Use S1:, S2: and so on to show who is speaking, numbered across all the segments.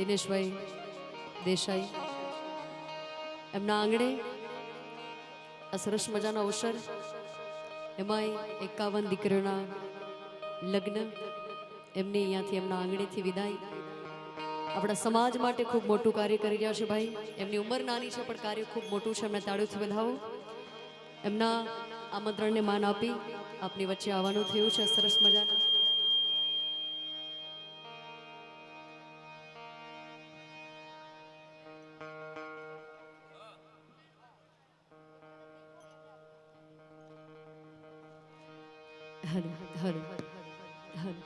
S1: દિનેશભાઈ દેસાઈ. એમના આંગણે આ સરસ મજાનો અવસર. એમાંય એકાવન દીકરીઓના લગ્ન. એમની અહીંયાથી એમના આંગણેથી વિદાય. આપણા સમાજ માટે ખૂબ મોટું કાર્ય કરી રહ્યા છે ભાઈ. એમની ઉંમર નાની છે, પણ કાર્ય ખૂબ મોટું છે. એમને તાળીઓથી વધાવો. એમના આમંત્રણને માન આપી આપની વચ્ચે આવવાનું થયું છે. સરસ મજાનું. હલો ધન ધન.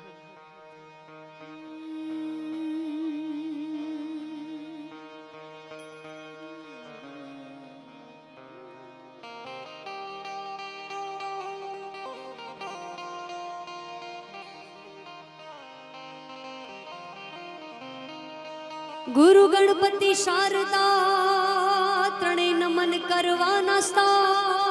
S1: ગુરુ ગણપતિ શારદા ત્રણેય નમન કરવાના સ્તા.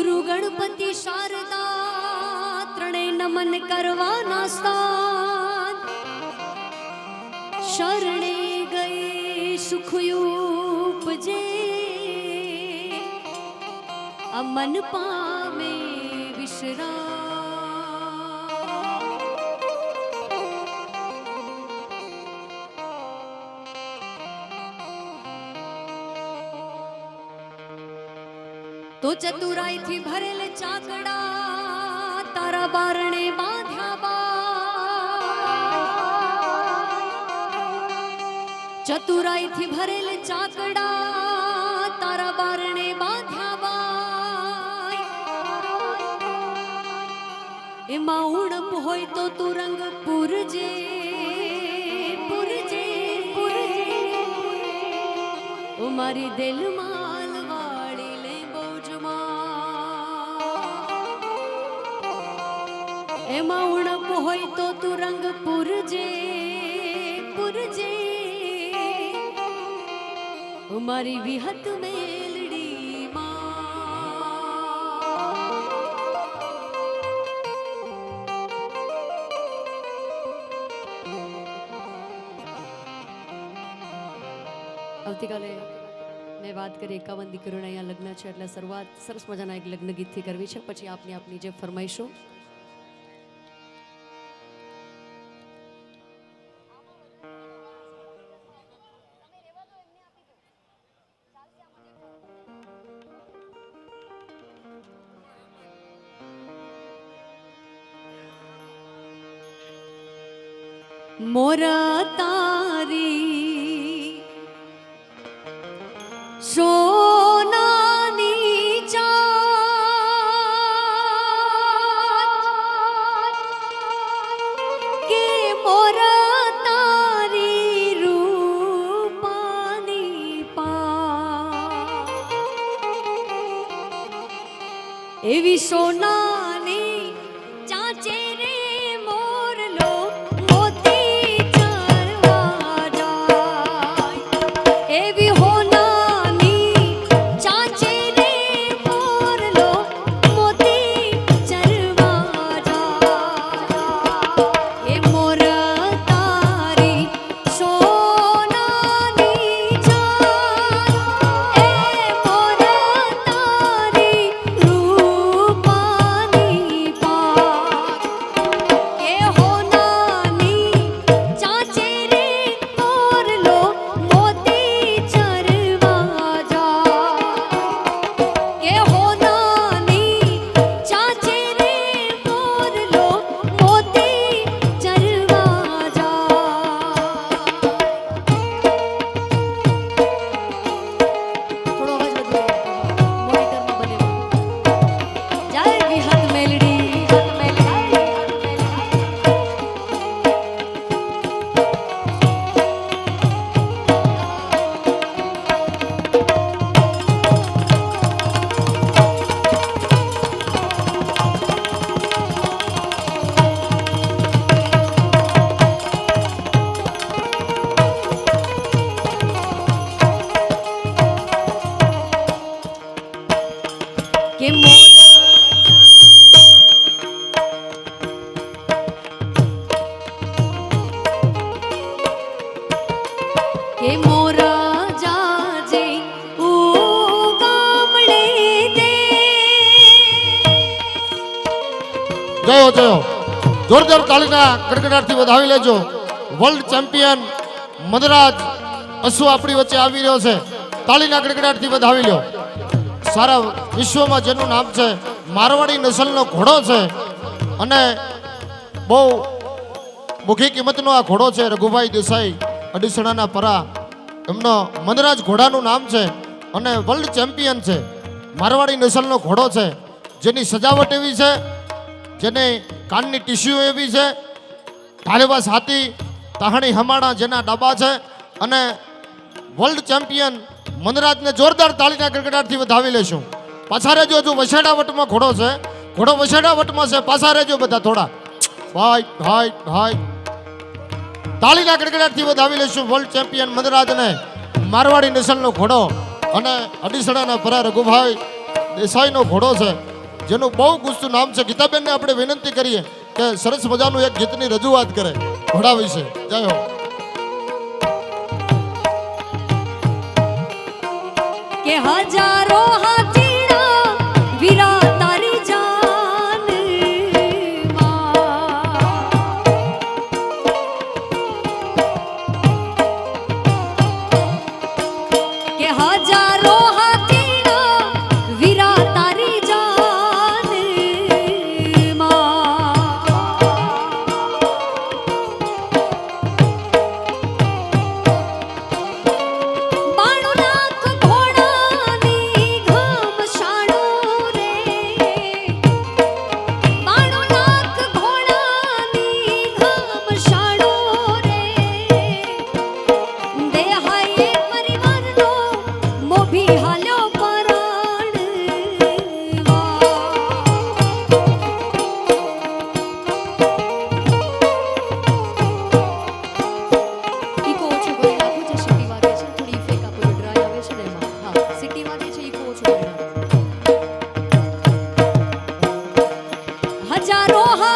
S1: ગુરુ ગણપતિ શારદા ત્રણે નમન કરવાના સ્થાન. શરણે ગઈ સુખયુપજે આ મન પામે વિશ્રામ તો ચતુરાઈથી ભરેલ ચાકડા તારા બારણે બાંધ્યા બા ચતુરાઈથી ભરેલ ચાકડા તારા બારણે બાંધ્યા બા એમાં ઉણપ હોય તો તું રંગ પૂરજે પૂરજે. પૂરજે મારી દિલ એમાં ઉણપ હોય તો તું રંગ પૂરજે પૂરજે. મારી વિહત આવતીકાલે મેં વાત કરી એકાવન દીકરીઓના અહીંયા લગ્ન છે, એટલે શરૂઆત સરસ મજાના એક લગ્ન ગીતથી કરવી છે. પછી આપની આપની જે ફરમાઈશો. સોનાની ચાંચ કે મોરા તારી રૂપાની પા એવી જોયો
S2: જોરદાર તાલીના કડકડાટથી વધાવી લેજો. વર્લ્ડ ચેમ્પિયન મદરાજ અશુ આપણી વચ્ચે આવી રહ્યો છે. તાલીના કડકડાટથી વધાવી લ્યો. સારા વિશ્વમાં જેનું નામ છે મારવાડી નસલનો ઘોડો છે. અને બહુ મુખી કિંમતનો આ ઘોડો છે રઘુભાઈ દેસાઈ અડીસણાના પરા. એમનો મનરાજ ઘોડાનું નામ છે અને વર્લ્ડ ચેમ્પિયન છે. મારવાડી નસલનો ઘોડો છે. જેની સજાવટ એવી છે જેને કાનની ટીસ્યુ એવી છે. ઢાલેવા સાથી તહાણી હમાણા જેના ડાબા છે અને વર્લ્ડ ચેમ્પિયન મનરાજને જોરદાર તાળીના ગડગડાટથી વધાવી લેશું પાછા રહેજો, હજુ વસેડા વટમાં ઘોડો છે. ઘોડો વસેડા વટમાં છે. પાછા રહેજો બધા થોડા. ભાઈ ભાઈ ભાઈ. તાળીના ગડગડાટથી વધાવી લેશું વર્લ્ડ ચેમ્પિયન મનરાજને. મારવાડી નસલનો ઘોડો અને અડીસડાના પરા રઘુભાઈ દેસાઈનો ઘોડો છે. જેનું બહુ ગુસ્સું નામ છે. ગીતાબેનને આપણે વિનંતી કરીએ કે સરસ મજાનું એક ગીતની રજૂઆત કરે. ઘોડા વિશે. જય હો.
S1: કે હજારો 假如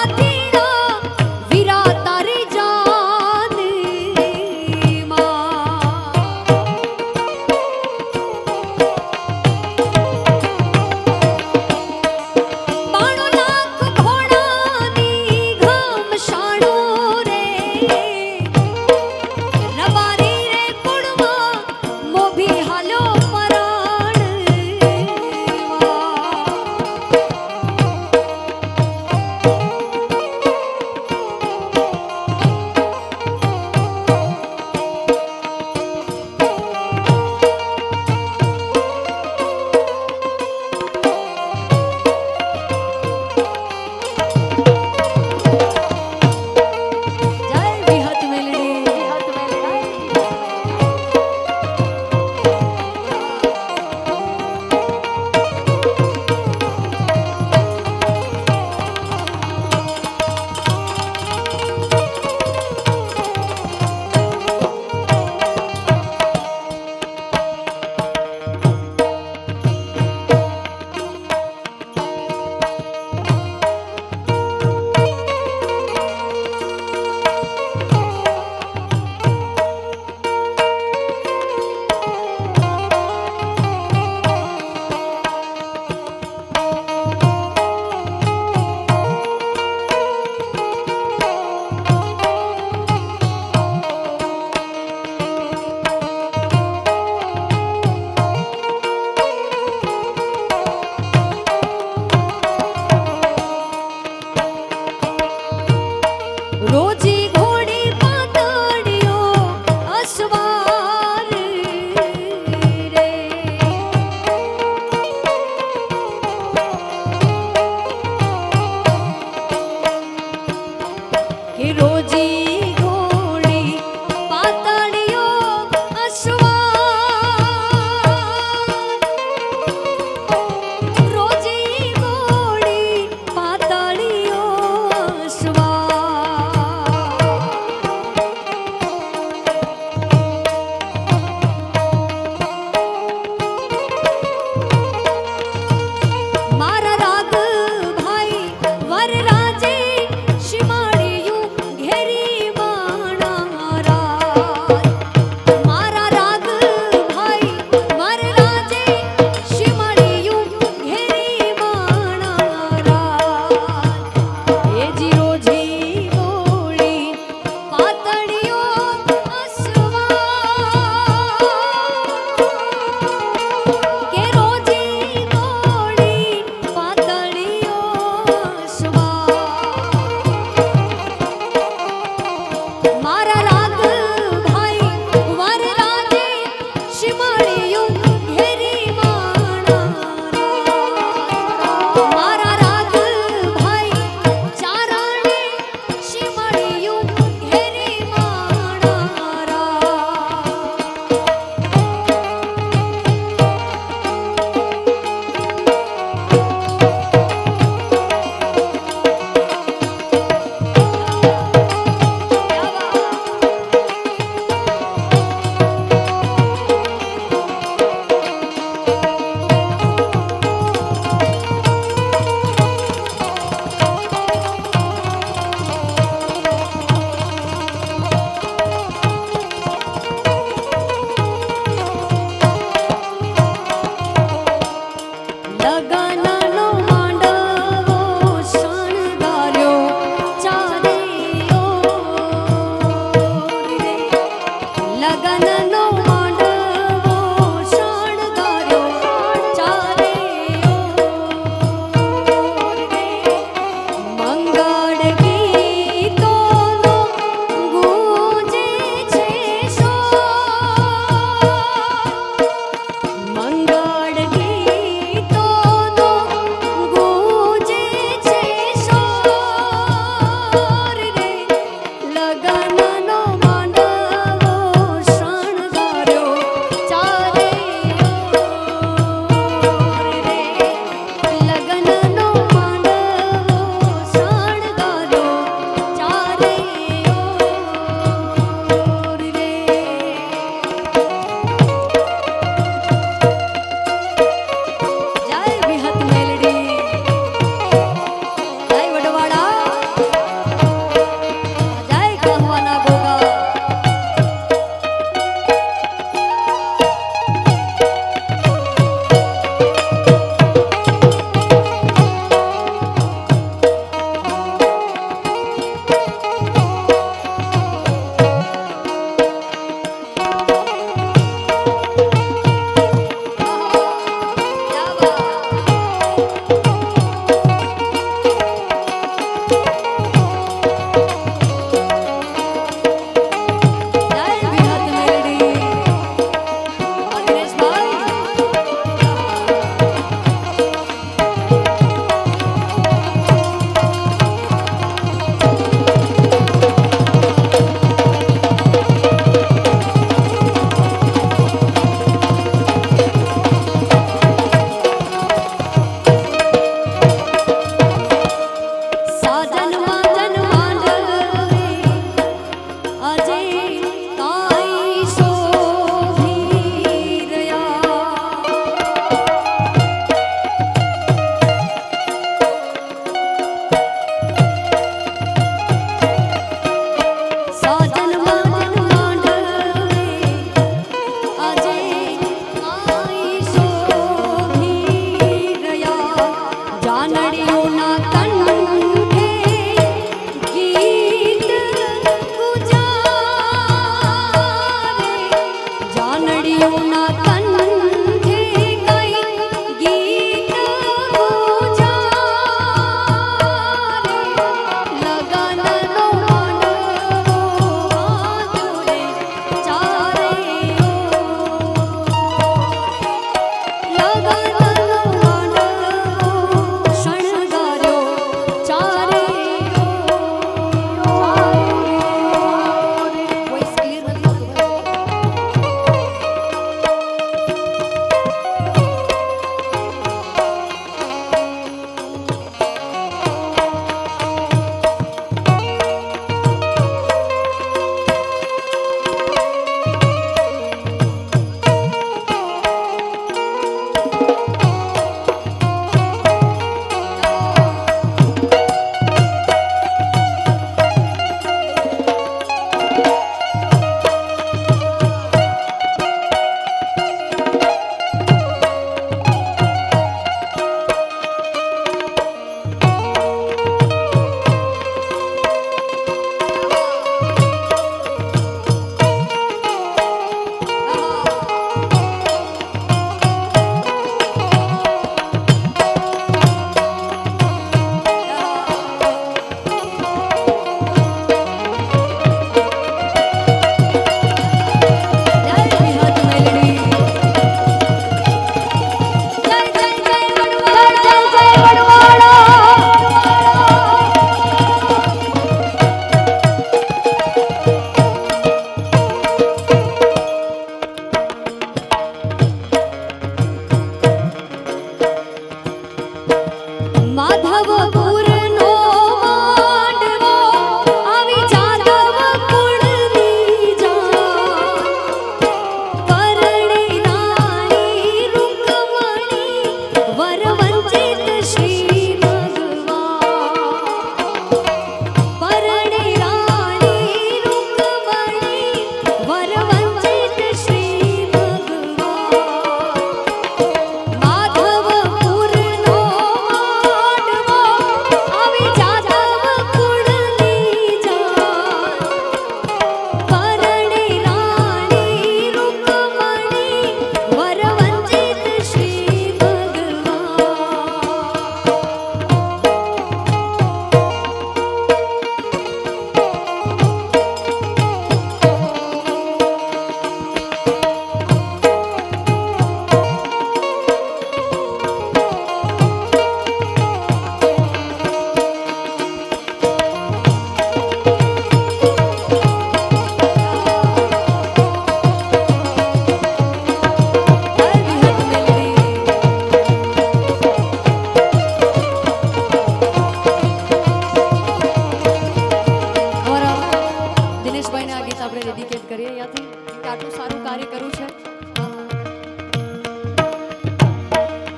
S1: મારા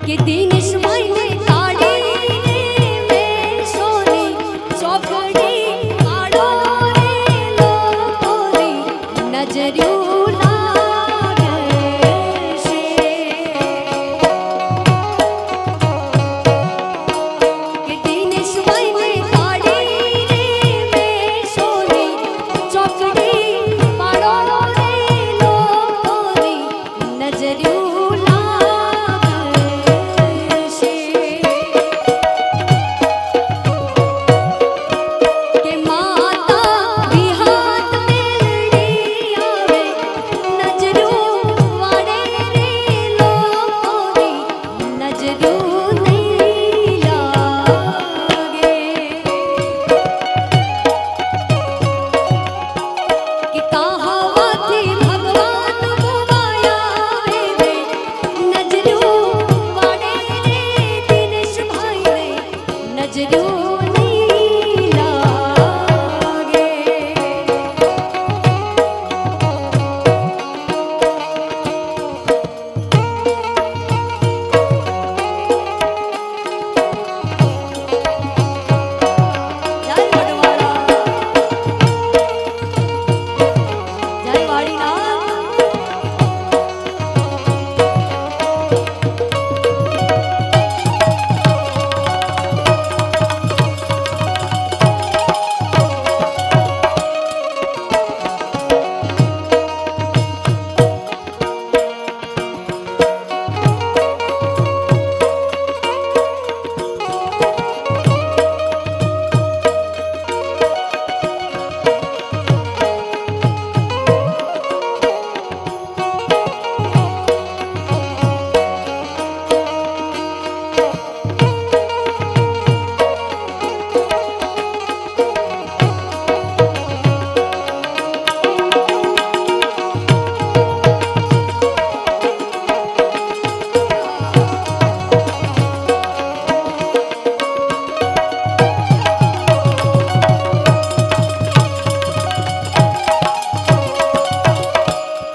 S3: કર્યું છે
S1: કે દિનેશ ભાઈને